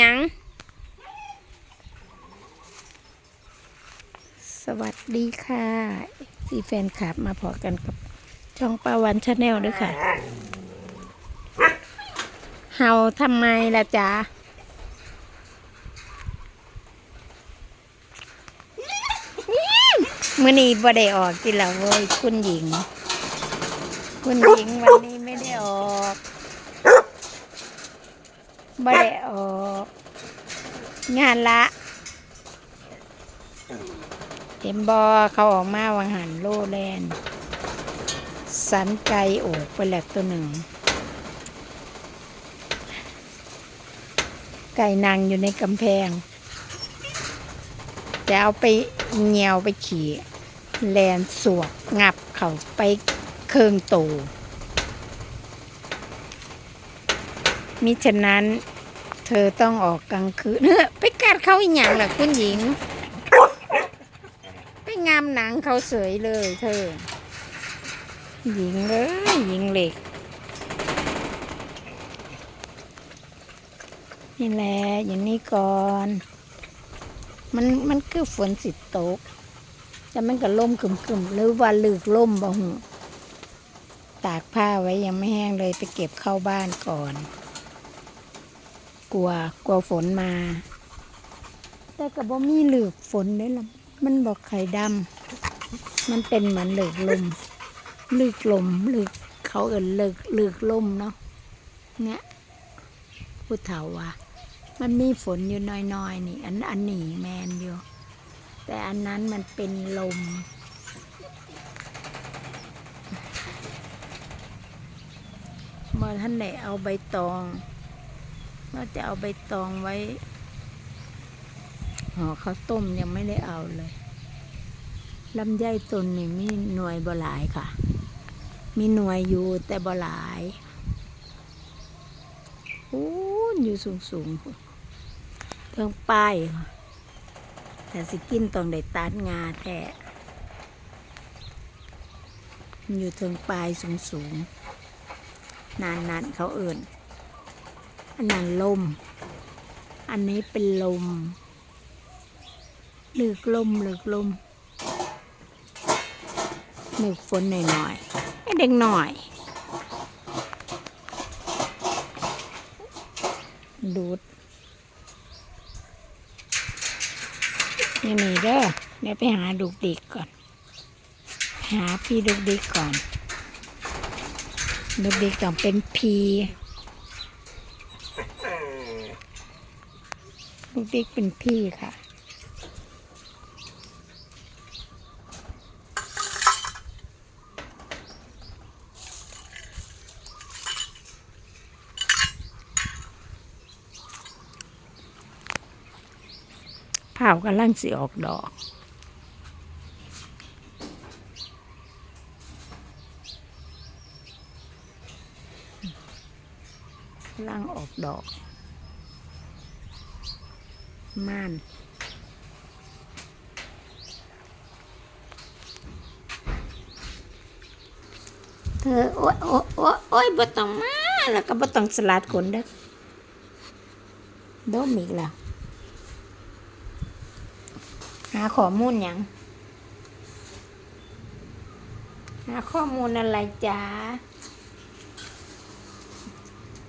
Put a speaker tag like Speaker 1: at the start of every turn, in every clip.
Speaker 1: หยังสวัสดีค่ะสีแฟนคลับมาพอกันกับช่องปาวันชาแนลด้วยค่ะเฮาทำไมล่ะจ๊ะมื่อนี้บ่ได้ออกกินแล้วเว้ยคุณหญิง คุณหญิงวันนี้ไม่ได้ออก บ่ได้ออกงานละเห็นบอเขาออกมาวังหันโลแลนสันไก่โอกไปแล้วตัวหนึ่ง ไก่นางอยู่ในกำแพง จะเอาไปเงียวไปขี่ แลนสวกงับเขาไปเคืองโตมิฉะนั้น เธอต้องออกกลางคืนเฮ้อไปกัดเขาอีกอย่างล่ะคุณหญิง ไปงามหนังเขาเสยเลยเธอ หญิงเลยหญิงเหล็ก นี่แหละอย่างนี้ก่อน มันมันคือฝนสิตก แต่มันก็ล่มคึมคึมหรือว่าลึกล่มบ่หูตากผ้าไว้ยังไม่แห้งเลยไปเก็บเข้าบ้านก่อน กลัวกลัวฝนมา แต่ก็บ่มีหลืกฝนเด้ล่ะมันบอกไข่ดำมันเป็นเหมือนหลืกลมหลืกลมหลืกเขาเอินหลืกหลืกลมเนาะเนี่ยผู้เฒ่าว่ามันมีฝนอยู่น้อยๆนี่ อันอันนี้แมนอยู่ แต่อันนั้นมันเป็นลมเมื่อท่านได้เอาใบตอง เราจะเอาใบตองไว้ห่อข้าวต้มยังไม่ได้เอาเลยลำไยต้นนี่มีหน่วยบ่หลายค่ะ มีหน่วยอยู่แต่บ่หลายโอ้ยอยู่สูงสูงๆเทิงป้ายแต่สิกินตองได้ตัดงาแท้อยู่เทิงปลายสูงสูงๆนานๆเขาเอิ่น อันนั้นลม อันนี้เป็นลมหลึกลมหลึกลมหนึกฝนหน่อยๆให้เด็กหน่อย ดูดนี่นี่เด้อเดี๋ยวไปหาดุกดิกก่อน หาพี่ดุกดิกก่อนดุกดิกต้องเป็นพี ลูกดิ๊กเป็นพี่ค่ะ เผากำลังสิออกดอกกำลังออกดอก ม่าน เธอโอ้ยโอ้ยโอ้ยโอ้ยบ่ต้องมาแล้วก็บ่ต้องสลัดขนเด้อโดมอีกแล้วหาข้อมูลยังหาข้อมูลอะไรจ้า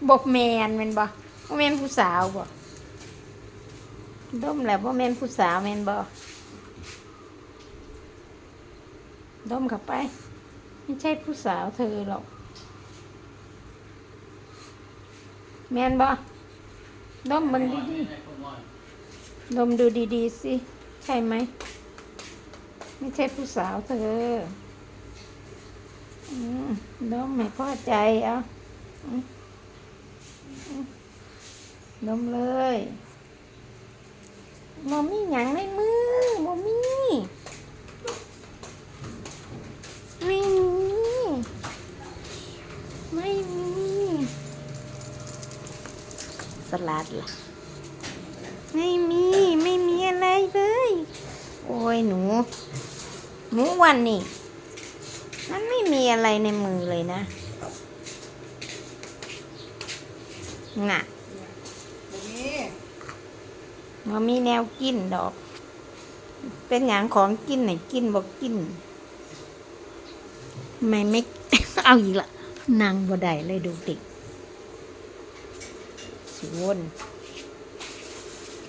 Speaker 1: บอกแมนแมันบ่บ่แมนผู้สาวบ่ ดมแล้วบ่แม่นผู้สาวแม่นบ่ดมเข้าไป ไม่ใช่ผู้สาวเธอหรอก แม่นบ่ดมมึงดีๆดมดูดี ๆ สิ ใช่ไหม ไม่ใช่ผู้สาวเธออืมดมไม่พอใจเอาอืมอืมดมเลย บ่มีหยังในมือบ่มีไม่มีไม่มีสลัดล่ะไม่มีไม่มีอะไรเลยโอ้ยหนูหนูวันนี่มันไม่มีอะไรในมือเลยนะน่ะ มันมีแนวกินดอก เป็นอย่างของกินไหนกินบอกกิน ไม่ไม่ เอาอีกละนางบ่ได้เลยดูติสิวน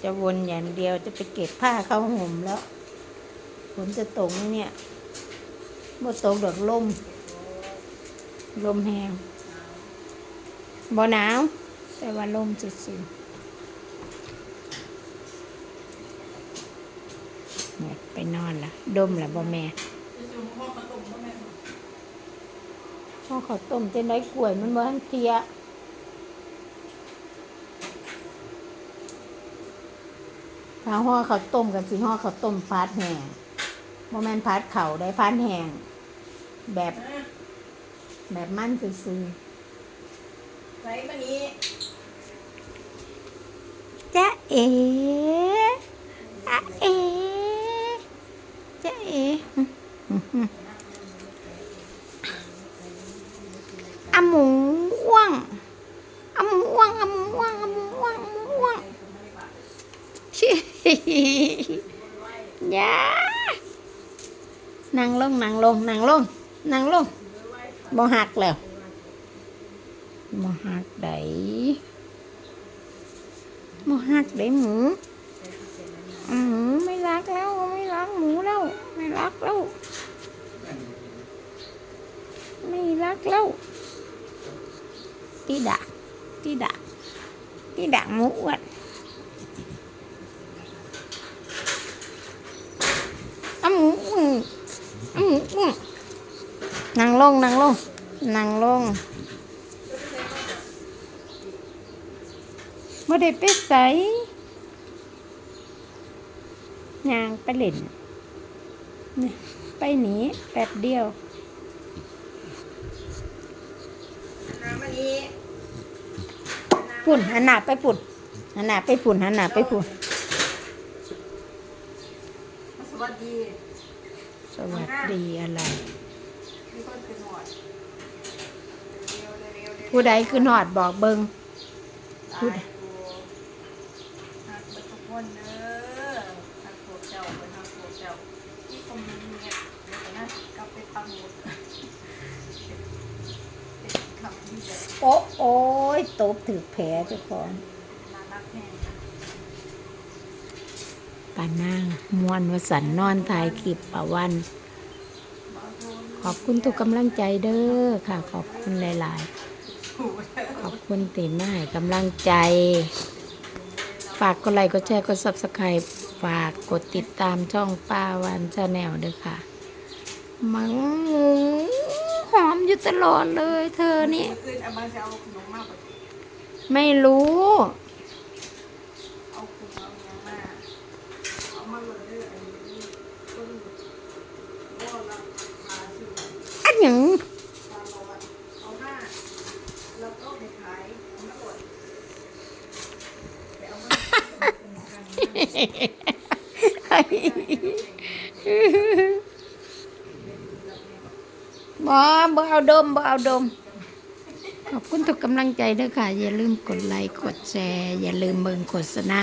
Speaker 1: จะวนอย่างเดียวจะไปเก็บผ้าเข้าห่มแล้วฝนจะตกเนี่ยบ่ตกดอกลม ลมแหงบ่หนาว แต่ว่าลมซื่อๆเนี่ยไปนอนละดมละบ่แม่ห่อข้าวต้มจะได้กล้วยมันบ่ทันเทียถ้าห่อข้าวต้มกันสิห่อข้าวต้มพัดแห้งบ่แม่นพัดเข่าวได้พัดแห้งแบบ แบบมันซื่อ
Speaker 2: ใส่มานี้
Speaker 1: ๆจ๊ะเอ๋อะเอ๋จ๊ะเอ๋อะหมูอ้วงอะหมูอ้วงอะหมูอ้วงอะหมูอ้วงอะหมูอ้วง ชิยานั่งลงนั่งลงนั่งลงนั่งลงบ่หักแล้วบ่หักไดบ่หักได้หมูอื อ้ำหมูอื้อนั่งลงนั่งลงนั่งลงไม่ได้ไปใส่ยางไปเล่นนี่ไปหนีแป๊บเดียว
Speaker 2: น้ำมานี้
Speaker 1: ปุ่นหันหน้าไปปุ่นหันหน้าไปปุ่นหันหน้าไปปุ่น
Speaker 2: สวัสดี
Speaker 1: สวัสดีอะไร ผู้ใดคือหอดบอกเบิงพูด
Speaker 2: ตายกูหักไปทุกคนเด้อหักพวกเจ้าไปหักพวกเจ้าที่คอมเมนเนี่ยเดี๋ยวนะกลับไปปังหมด
Speaker 1: โอ้โอ้ยตบถือแผลเจ้าของ
Speaker 2: น่ารักแน่
Speaker 1: ปานางมวนวสันนอนถ่ายคลิปป่าวัน ขอบคุณทุกกำลังใจเด้อค่ะ ขอบคุณหลาย ๆ ขอบคุณตีมาให้กำลังใจ ฝากกดไลค์กดแชร์กด subscribe ฝากกดติดตามช่องป้าวันชาแนลด้วยค่ะ มังหมูหอมอยู่ตลอดเลย เธอนี่
Speaker 2: เมื่อคืนเอามาจะเอาขนมมา
Speaker 1: ไม่รู้
Speaker 2: เอาคุมเอาอย่างมาเอามาเลยเด้ออันนี้ต้นว่าเราหาซื้อ
Speaker 1: อันหยัง
Speaker 2: ตาลอดเอาหน้าแล้วก็ไปขายเอามาอวดไปเอา มา
Speaker 1: บ่บ่เอาดมบ่เอาดม ขอบคุณทุกกำลังใจด้วยค่ะ อย่าลืมกดไลค์กดแชร์ อย่าลืมเบิ่งโฆษณา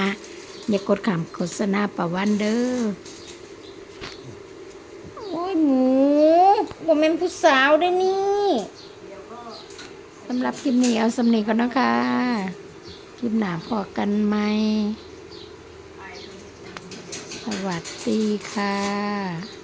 Speaker 1: อย่ากดขำโฆษณาประวันเด้อ โอ้ยหมูบ่แม่นผู้สาวเด้อนี่สำหรับคลิปนี้เอาสำเนียงก่อนนะคะคลิปหนาพอกันไหม วัสดีค่ะ